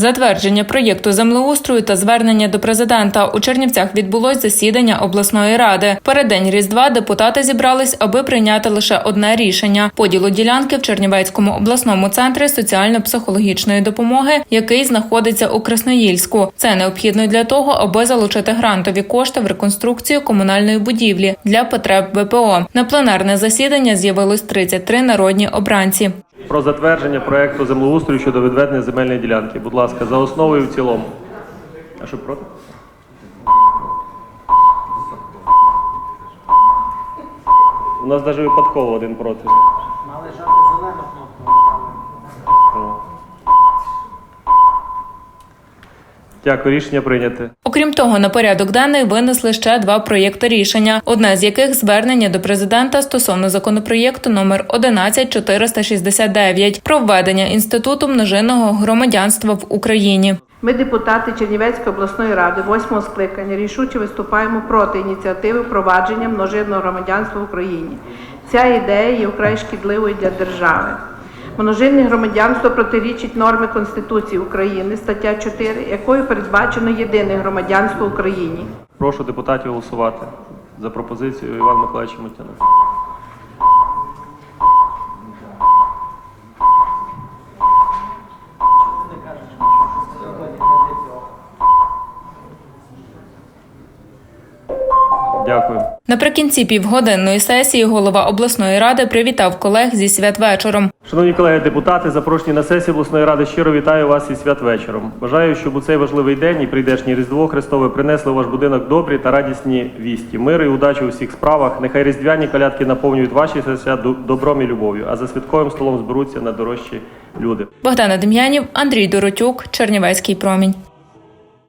Затвердження проєкту землеустрою та звернення до президента у Чернівцях відбулось засідання обласної ради. Переддень Різдва депутати зібрались, аби прийняти лише одне рішення поділу ділянки в Чернівецькому обласному центрі соціально-психологічної допомоги, який знаходиться у Красноїльську. Це необхідно для того, аби залучити грантові кошти в реконструкцію комунальної будівлі для потреб ВПО. На пленарне засідання з'явилось 33 народні обранці. Про затвердження проекту землеустрою щодо відведення земельної ділянки. Будь ласка, за основу і в цілому. А що проти? У нас навіть випадково один проти. Мали жати зелену Дякую, рішення прийняте. Окрім того, на порядок денний винесли ще два проєкти рішення. Одне з яких звернення до президента стосовно законопроєкту номер 11469 про введення інституту множинного громадянства в Україні. Ми, депутати Чернівецької обласної ради, восьмого скликання, рішуче виступаємо проти ініціативи впровадження множинного громадянства в Україні. Ця ідея є вкрай шкідливою для держави. Множинне громадянство протирічить норми Конституції України, стаття 4, якою передбачено єдине громадянство Україні. Прошу депутатів голосувати за пропозицію Івана Миколаївича Мутяна. Дякую. Наприкінці півгодинної сесії голова обласної ради привітав колег зі святвечором. Шановні колеги депутати, запрошені на сесію обласної ради, щиро вітаю вас і святвечором. Бажаю, щоб у цей важливий день і прийдешнє Різдво Христове принесли у ваш будинок добрі та радісні вісті, мир і удачі у всіх справах. Нехай різдвяні колядки наповнюють ваші серця добром і любов'ю, а за святковим столом зберуться найдорожчі люди. Богдана Дем'янів, Андрій Доротюк, Чернівецький промінь.